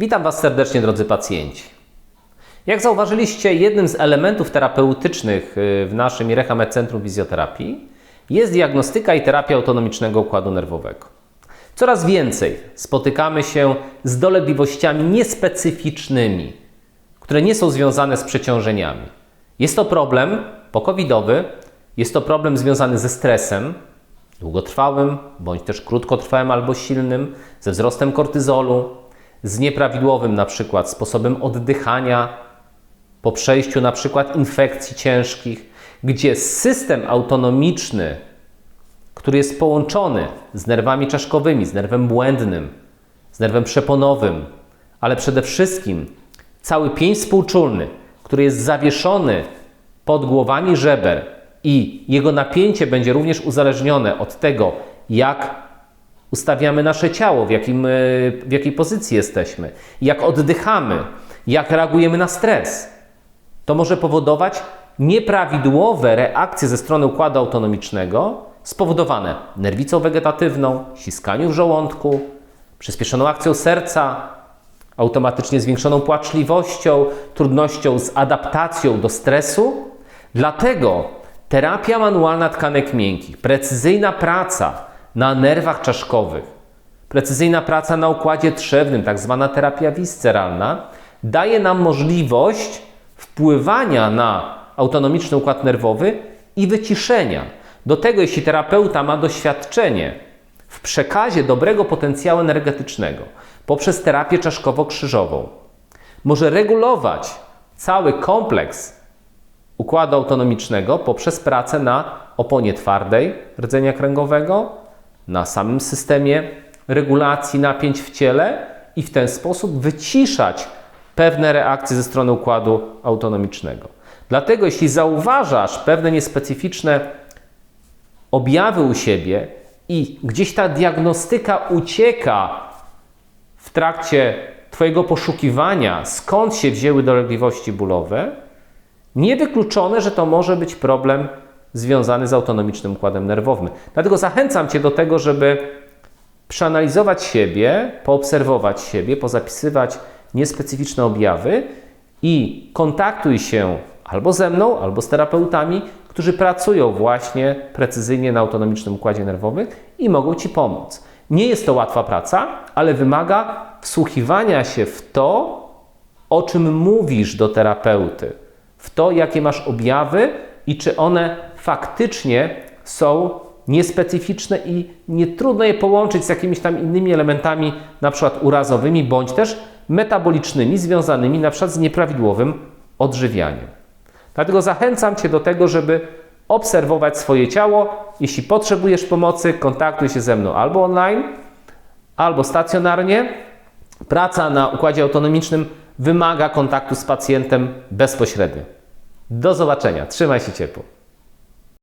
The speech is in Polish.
Witam Was serdecznie, drodzy pacjenci. Jak zauważyliście, jednym z elementów terapeutycznych y, w naszym Irehamed Centrum Fizjoterapii jest diagnostyka i terapia autonomicznego układu nerwowego. Coraz więcej spotykamy się z dolegliwościami niespecyficznymi, które nie są związane z przeciążeniami. Jest to problem pokowidowy, jest to problem związany ze stresem długotrwałym, bądź też krótkotrwałym albo silnym, ze wzrostem kortyzolu, z nieprawidłowym na przykład sposobem oddychania po przejściu na przykład infekcji ciężkich, gdzie system autonomiczny, który jest połączony z nerwami czaszkowymi, z nerwem błędnym, z nerwem przeponowym, ale przede wszystkim cały pięć współczulny, który jest zawieszony pod głowami żeber i jego napięcie będzie również uzależnione od tego, jak ustawiamy nasze ciało, w, jakim, e, w jakiej pozycji jesteśmy, jak oddychamy, jak reagujemy na stres. To może powodować nieprawidłowe reakcje ze strony układu autonomicznego, spowodowane nerwicą wegetatywną, ściskaniu w żołądku, przyspieszoną akcją serca, automatycznie zwiększoną płaczliwością, trudnością z adaptacją do stresu. Dlatego terapia manualna tkanek miękkich, precyzyjna praca na nerwach czaszkowych, precyzyjna praca na układzie trzewnym, tak zwana terapia visceralna, daje nam możliwość wpływania na autonomiczny układ nerwowy i wyciszenia. Do tego, jeśli terapeuta ma doświadczenie w przekazie dobrego potencjału energetycznego poprzez terapię czaszkowo-krzyżową, może regulować cały kompleks układu autonomicznego poprzez pracę na oponie twardej rdzenia kręgowego, na samym systemie regulacji napięć w ciele i w ten sposób wyciszać pewne reakcje ze strony układu autonomicznego. Dlatego, jeśli zauważasz pewne niespecyficzne objawy u siebie i gdzieś ta diagnostyka ucieka w trakcie Twojego poszukiwania, skąd się wzięły dolegliwości bólowe, niewykluczone, że to może być problem związany z autonomicznym układem nerwowym. Dlatego zachęcam Cię do tego, żeby przeanalizować siebie, poobserwować siebie, pozapisywać niespecyficzne objawy i kontaktuj się albo ze mną, albo z terapeutami, którzy pracują właśnie precyzyjnie na autonomicznym układzie nerwowym i mogą Ci pomóc. Nie jest to łatwa praca, ale wymaga wsłuchiwania się w to, o czym mówisz do terapeuty, w to, jakie masz objawy i czy one faktycznie są niespecyficzne i nie trudno je połączyć z jakimiś tam innymi elementami, na przykład urazowymi, bądź też metabolicznymi, związanymi na przykład z nieprawidłowym odżywianiem. Dlatego zachęcam Cię do tego, żeby obserwować swoje ciało. Jeśli potrzebujesz pomocy, kontaktuj się ze mną albo online, albo stacjonarnie. Praca na układzie autonomicznym wymaga kontaktu z pacjentem bezpośrednio. Do zobaczenia. Trzymaj się ciepło.